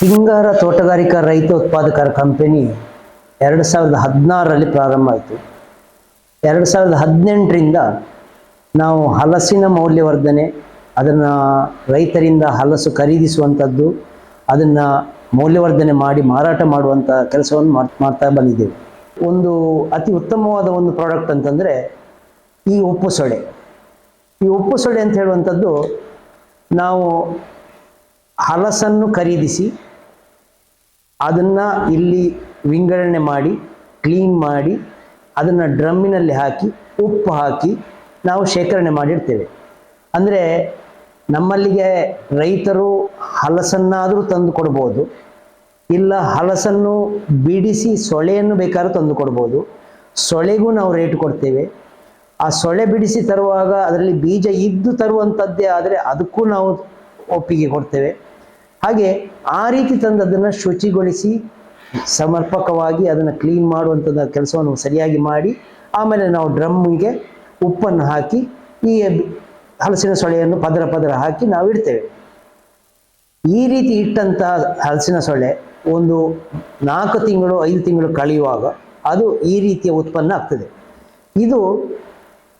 ಹಿಂಗಾರ ತೋಟಗಾರಿಕಾ ರೈತ ಉತ್ಪಾದಕರ ಕಂಪನಿ ಎರಡು ಸಾವಿರದ ಹದಿನಾರರಲ್ಲಿ ಪ್ರಾರಂಭ ಆಯಿತು. ಎರಡು ಸಾವಿರದ ಹದಿನೆಂಟರಿಂದ ನಾವು ಹಲಸಿನ ಮೌಲ್ಯವರ್ಧನೆ, ಅದನ್ನು ರೈತರಿಂದ ಹಲಸು ಖರೀದಿಸುವಂಥದ್ದು, ಅದನ್ನು ಮೌಲ್ಯವರ್ಧನೆ ಮಾಡಿ ಮಾರಾಟ ಮಾಡುವಂಥ ಕೆಲಸವನ್ನು ಮಾಡ್- ಮಾಡ್ತಾ ಬಂದಿದ್ದೇವೆ. ಒಂದು ಅತಿ ಉತ್ತಮವಾದ ಒಂದು ಪ್ರಾಡಕ್ಟ್ ಅಂತಂದರೆ ಈ ಉಪ್ಪು ಸೊಳೆ ಈ ಉಪ್ಪು ಸೊಳೆ ಅಂತ ಹೇಳುವಂಥದ್ದು ನಾವು ಹಲಸನ್ನು ಖರೀದಿಸಿ ಅದನ್ನು ಇಲ್ಲಿ ವಿಂಗಡಣೆ ಮಾಡಿ ಕ್ಲೀನ್ ಮಾಡಿ, ಅದನ್ನು ಡ್ರಮ್ಮಿನಲ್ಲಿ ಹಾಕಿ, ಉಪ್ಪು ಹಾಕಿ ನಾವು ಶೇಖರಣೆ ಮಾಡಿಡ್ತೇವೆ ಅಂದರೆ ನಮ್ಮಲ್ಲಿಗೆ ರೈತರು ಹಲಸನ್ನಾದರೂ ತಂದು ಕೊಡ್ಬೋದು, ಇಲ್ಲ ಹಲಸನ್ನು ಬಿಡಿಸಿ ಸೊಳೆಯನ್ನು ಬೇಕಾದ್ರೂ ತಂದು ಕೊಡ್ಬೋದು. ಸೊಳೆಗೂ ನಾವು ರೇಟ್ ಕೊಡ್ತೇವೆ. ಆ ಸೊಳೆ ಬಿಡಿಸಿ ತರುವಾಗ ಅದರಲ್ಲಿ ಬೀಜ ಇದ್ದು ತರುವಂಥದ್ದೇ ಆದರೆ ಅದಕ್ಕೂ ನಾವು ಒಪ್ಪಿಗೆ ಕೊಡ್ತೇವೆ. ಹಾಗೆ ಆ ರೀತಿ ತಂದು ಅದನ್ನು ಶುಚಿಗೊಳಿಸಿ ಸಮರ್ಪಕವಾಗಿ ಅದನ್ನು ಕ್ಲೀನ್ ಮಾಡುವಂಥದ್ದು ಕೆಲಸವನ್ನು ಸರಿಯಾಗಿ ಮಾಡಿ, ಆಮೇಲೆ ನಾವು ಡ್ರಮ್ಮಿಗೆ ಉಪ್ಪನ್ನು ಹಾಕಿ, ಈ ಹಲಸಿನ ಸೊಳೆಯನ್ನು ಪದರ ಪದರ ಹಾಕಿ ನಾವು ಇಡ್ತೇವೆ. ಈ ರೀತಿ ಇಟ್ಟಂತಹ ಹಲಸಿನ ಸೊಳೆ ಒಂದು ನಾಲ್ಕು ತಿಂಗಳು, ಐದು ತಿಂಗಳು ಕಳೆಯುವಾಗ ಅದು ಈ ರೀತಿಯ ಉತ್ಪನ್ನ ಆಗ್ತದೆ. ಇದು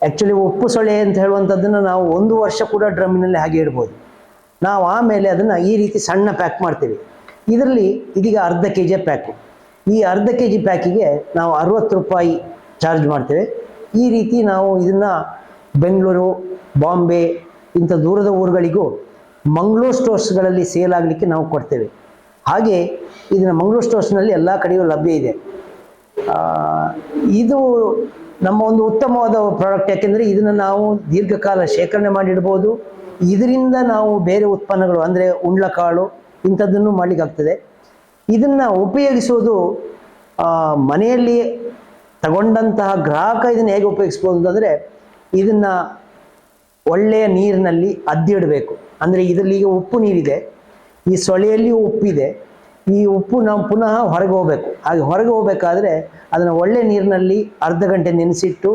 ಆ್ಯಕ್ಚುಲಿ ಉಪ್ಪು ಸೊಳೆ ಅಂತ ಹೇಳುವಂಥದ್ದನ್ನು ನಾವು ಒಂದು ವರ್ಷ ಕೂಡ ಡ್ರಮ್ಮಿನಲ್ಲಿ ಹಾಗೆ ಇಡ್ಬೋದು. ನಾವು ಆಮೇಲೆ ಅದನ್ನು ಈ ರೀತಿ ಸಣ್ಣ ಪ್ಯಾಕ್ ಮಾಡ್ತೀವಿ. ಇದರಲ್ಲಿ ಇದೀಗ ಅರ್ಧ ಕೆ ಜಿ ಪ್ಯಾಕು ಈ ಅರ್ಧ ಕೆ ಜಿ ಪ್ಯಾಕಿಗೆ ನಾವು ಅರುವತ್ತು ರೂಪಾಯಿ ಚಾರ್ಜ್ ಮಾಡ್ತೇವೆ. ಈ ರೀತಿ ನಾವು ಇದನ್ನು ಬೆಂಗಳೂರು, ಬಾಂಬೆ ಇಂಥ ದೂರದ ಊರುಗಳಿಗೂ ಮಂಗಳೂರು ಸ್ಟೋರ್ಸ್ಗಳಲ್ಲಿ ಸೇಲ್ ಆಗಲಿಕ್ಕೆ ನಾವು ಕೊಡ್ತೇವೆ. ಹಾಗೆ ಇದನ್ನು ಮಂಗಳೂರು ಸ್ಟೋರ್ಸ್ನಲ್ಲಿ ಎಲ್ಲ ಕಡೆಯೂ ಲಭ್ಯ ಇದೆ. ಇದು ನಮ್ಮ ಒಂದು ಉತ್ತಮವಾದ ಪ್ರಾಡಕ್ಟ್ ಯಾಕೆಂದರೆ ಇದನ್ನು ನಾವು ದೀರ್ಘಕಾಲ ಶೇಖರಣೆ ಮಾಡಿಡ್ಬೋದು. ಇದರಿಂದ ನಾವು ಬೇರೆ ಉತ್ಪನ್ನಗಳು, ಅಂದರೆ ಉಂಡ್ಲಕಾಳು ಇಂಥದ್ದನ್ನು ಮಾಡಲಿಕ್ಕಾಗ್ತದೆ. ಇದನ್ನು ಉಪಯೋಗಿಸೋದು ಮನೆಯಲ್ಲಿ ತಗೊಂಡಂತಹ ಗ್ರಾಹಕ ಇದನ್ನು ಹೇಗೆ ಉಪಯೋಗಿಸ್ಬೋದು ಅಂತಂದರೆ, ಇದನ್ನು ಒಳ್ಳೆಯ ನೀರಿನಲ್ಲಿ ಅದ್ದಿಡಬೇಕು. ಅಂದರೆ ಇದರಲ್ಲಿ ಈಗ ಉಪ್ಪು ನೀರಿದೆ, ಈ ಸೊಳೆಯಲ್ಲಿ ಉಪ್ಪಿದೆ, ಈ ಉಪ್ಪು ನಾವು ಪುನಃ ಹೊರಗೆ ಹೋಗಬೇಕು. ಹಾಗೆ ಹೊರಗೆ ಹೋಗಬೇಕಾದ್ರೆ ಅದನ್ನು ಒಳ್ಳೆ ನೀರಿನಲ್ಲಿ ಅರ್ಧ ಗಂಟೆ ನೆನೆಸಿಟ್ಟು,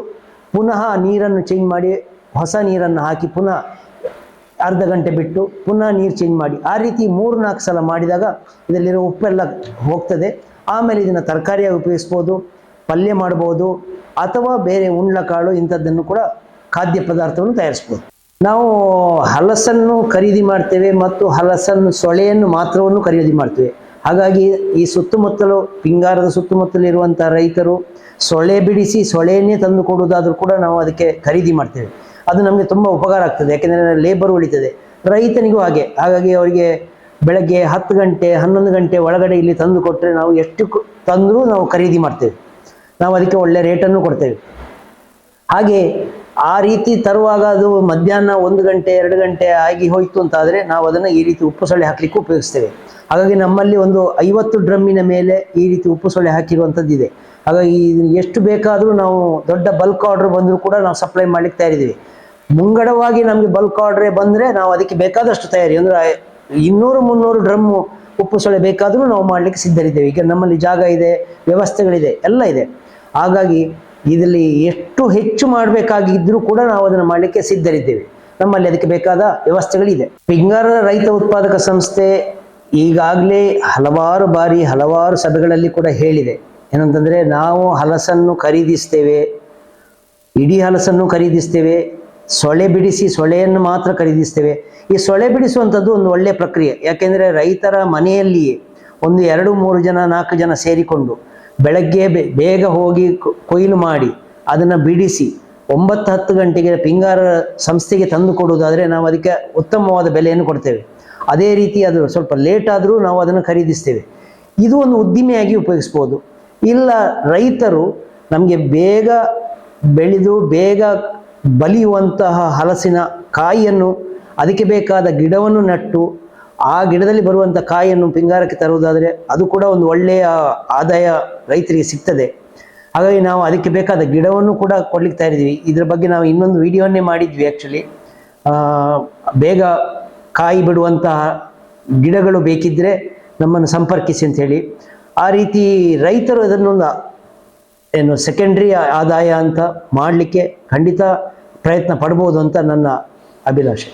ಪುನಃ ನೀರನ್ನು ಚೇಂಜ್ ಮಾಡಿ, ಹೊಸ ನೀರನ್ನು ಹಾಕಿ ಪುನಃ ಅರ್ಧ ಗಂಟೆ ಬಿಟ್ಟು ಪುನಃ ನೀರು ಚೇಂಜ್ ಮಾಡಿ. ಆ ರೀತಿ ಮೂರು ನಾಲ್ಕು ಸಲ ಮಾಡಿದಾಗ ಇದರಲ್ಲಿರೋ ಉಪ್ಪೆಲ್ಲ ಹೋಗ್ತದೆ. ಆಮೇಲೆ ಇದನ್ನು ತರಕಾರಿಯಾಗಿ ಉಪಯೋಗಿಸ್ಬೋದು, ಪಲ್ಯ ಮಾಡ್ಬೋದು, ಅಥವಾ ಬೇರೆ ಉಂಡ್ಲಕಾಳು ಇಂಥದ್ದನ್ನು ಕೂಡ ಖಾದ್ಯ ಪದಾರ್ಥವನ್ನು ತಯಾರಿಸ್ಬೋದು. ನಾವು ಹಲಸನ್ನು ಖರೀದಿ ಮಾಡ್ತೇವೆ ಮತ್ತು ಹಲಸನ್ನು ಸೊಳೆಯನ್ನು ಮಾತ್ರವನ್ನು ಖರೀದಿ ಮಾಡ್ತೇವೆ. ಹಾಗಾಗಿ ಈ ಸುತ್ತಮುತ್ತಲು ಪಿಂಗಾರದ ಸುತ್ತಮುತ್ತಲಿರುವಂಥ ರೈತರು ಸೊಳೆ ಬಿಡಿಸಿ ಸೊಳೆಯನ್ನೇ ತಂದು ಕೊಡುವುದಾದರೂ ಕೂಡ ನಾವು ಅದಕ್ಕೆ ಖರೀದಿ ಮಾಡ್ತೇವೆ. ಅದು ನಮಗೆ ತುಂಬ ಉಪಕಾರ ಆಗ್ತದೆ. ಯಾಕೆಂದರೆ ಲೇಬರ್ ಉಳಿತದೆ. ರೈತನಿಗೂ ಹಾಗೆ. ಹಾಗಾಗಿ ಅವರಿಗೆ ಬೆಳಗ್ಗೆ ಹತ್ತು ಗಂಟೆ, ಹನ್ನೊಂದು ಗಂಟೆ ಒಳಗಡೆ ಇಲ್ಲಿ ತಂದು ಕೊಟ್ಟರೆ ನಾವು ಎಷ್ಟು ತಂದರೂ ನಾವು ಖರೀದಿ ಮಾಡ್ತೇವೆ. ನಾವು ಅದಕ್ಕೆ ಒಳ್ಳೆ ರೇಟನ್ನು ಕೊಡ್ತೇವೆ. ಹಾಗೆ ಆ ರೀತಿ ತರುವಾಗ ಅದು ಮಧ್ಯಾಹ್ನ ಒಂದು ಗಂಟೆ, ಎರಡು ಗಂಟೆ ಆಗಿ ಹೋಯಿತು ಅಂತ ಆದರೆ ನಾವು ಅದನ್ನು ಈ ರೀತಿ ಉಪ್ಪು ಸೊಳ್ಳೆ ಹಾಕಲಿಕ್ಕೆ ಉಪಯೋಗಿಸ್ತೇವೆ. ಹಾಗಾಗಿ ನಮ್ಮಲ್ಲಿ ಒಂದು ಐವತ್ತು ಡ್ರಮ್ಮಿನ ಮೇಲೆ ಈ ರೀತಿ ಉಪ್ಪು ಸೊಳ್ಳೆ ಹಾಕಿರುವಂಥದ್ದು ಇದೆ ಹಾಗಾಗಿ ಎಷ್ಟು ಬೇಕಾದರೂ ನಾವು ದೊಡ್ಡ ಬಲ್ಕ್ ಆರ್ಡರ್ ಬಂದರೂ ಕೂಡ ನಾವು ಸಪ್ಲೈ ಮಾಡ್ಲಿಕ್ಕೆ ತಯಾರಿದ್ದೀವಿ. ಮುಂಗಡವಾಗಿ ನಮಗೆ ಬಲ್ಕ್ ಆರ್ಡ್ರೇ ಬಂದರೆ ನಾವು ಅದಕ್ಕೆ ಬೇಕಾದಷ್ಟು ತಯಾರಿ. ಅಂದರೆ ಇನ್ನೂರು, ಮುನ್ನೂರು ಡ್ರಮ್ಮು ಉಪ್ಪು ಸೊಳ್ಳೆ ಬೇಕಾದರೂ ನಾವು ಮಾಡಲಿಕ್ಕೆ ಸಿದ್ಧರಿದ್ದೇವೆ. ಈಗ ನಮ್ಮಲ್ಲಿ ಜಾಗ ಇದೆ, ವ್ಯವಸ್ಥೆಗಳಿದೆ, ಎಲ್ಲ ಇದೆ. ಹಾಗಾಗಿ ಇದರಲ್ಲಿ ಎಷ್ಟು ಹೆಚ್ಚು ಮಾಡಬೇಕಾಗಿದ್ದರೂ ಕೂಡ ನಾವು ಅದನ್ನು ಮಾಡಲಿಕ್ಕೆ ಸಿದ್ಧರಿದ್ದೇವೆ. ನಮ್ಮಲ್ಲಿ ಅದಕ್ಕೆ ಬೇಕಾದ ವ್ಯವಸ್ಥೆಗಳಿದೆ. ಪಿಂಗಾರ ರೈತ ಉತ್ಪಾದಕ ಸಂಸ್ಥೆ ಈಗಾಗಲೇ ಹಲವಾರು ಬಾರಿ, ಹಲವಾರು ಸಭೆಗಳಲ್ಲಿ ಕೂಡ ಹೇಳಿದೆ. ಏನಂತಂದರೆ ನಾವು ಹಲಸನ್ನು ಖರೀದಿಸ್ತೇವೆ, ಇಡೀ ಹಲಸನ್ನು ಖರೀದಿಸ್ತೇವೆ ಸೊಳೆ ಬಿಡಿಸಿ ಸೊಳೆಯನ್ನು ಮಾತ್ರ ಖರೀದಿಸ್ತೇವೆ. ಈ ಸೊಳೆ ಬಿಡಿಸುವಂಥದ್ದು ಒಂದು ಒಳ್ಳೆಯ ಪ್ರಕ್ರಿಯೆ. ಯಾಕೆಂದರೆ ರೈತರ ಮನೆಯಲ್ಲಿಯೇ ಒಂದು ಎರಡು ಮೂರು ಜನ, ನಾಲ್ಕು ಜನ ಸೇರಿಕೊಂಡು ಬೆಳಗ್ಗೆ ಬೇಗ ಹೋಗಿ ಕೊಯ್ಲು ಮಾಡಿ ಅದನ್ನು ಬಿಡಿಸಿ ಒಂಬತ್ತು ಹತ್ತು ಗಂಟೆಗೆ ಪಿಂಗಾರ ಸಂಸ್ಥೆಗೆ ತಂದು ಕೊಡುವುದಾದರೆ ನಾವು ಅದಕ್ಕೆ ಉತ್ತಮವಾದ ಬೆಲೆಯನ್ನು ಕೊಡ್ತೇವೆ. ಅದೇ ರೀತಿ ಅದು ಸ್ವಲ್ಪ ಲೇಟ್ ಆದರೂ ನಾವು ಅದನ್ನು ಖರೀದಿಸ್ತೇವೆ. ಇದು ಒಂದು ಉದ್ದಿಮೆಯಾಗಿ ಉಪಯೋಗಿಸ್ಬೋದು. ಇಲ್ಲ ರೈತರು ನಮಗೆ ಬೇಗ ಬೆಳೆದು ಬೇಗ ಬಲಿಯುವಂತಹ ಹಲಸಿನ ಕಾಯಿಯನ್ನು, ಅದಕ್ಕೆ ಬೇಕಾದ ಗಿಡವನ್ನು ನಟ್ಟು, ಆ ಗಿಡದಲ್ಲಿ ಬರುವಂಥ ಕಾಯಿಯನ್ನು ಪಿಂಗಾರಕ್ಕೆ ತರುವುದಾದರೆ ಅದು ಕೂಡ ಒಂದು ಒಳ್ಳೆಯ ಆದಾಯ ರೈತರಿಗೆ ಸಿಗ್ತದೆ. ಹಾಗಾಗಿ ನಾವು ಅದಕ್ಕೆ ಬೇಕಾದ ಗಿಡವನ್ನು ಕೂಡ ಕೊಡ್ಲಿಕ್ಕೆ ತಯಾರಿದ್ದೀವಿ. ಇದ್ರ ಬಗ್ಗೆ ನಾವು ಇನ್ನೊಂದು ವಿಡಿಯೋನೇ ಮಾಡಿದ್ವಿ ಆ್ಯಕ್ಚುಲಿ ಬೇಗ ಕಾಯಿ ಬಿಡುವಂತಹ ಗಿಡಗಳು ಬೇಕಿದ್ದರೆ ನಮ್ಮನ್ನು ಸಂಪರ್ಕಿಸಿ ಅಂತ ಹೇಳಿ. ಆ ರೀತಿ ರೈತರು ಅದನ್ನೊಂದು ಏನು ಸೆಕೆಂಡ್ರಿ ಆದಾಯ ಅಂತ ಮಾಡಲಿಕ್ಕೆ ಖಂಡಿತ ಪ್ರಯತ್ನ ಪಡ್ಬೋದು ಅಂತ ನನ್ನ ಅಭಿಲಾಷೆ.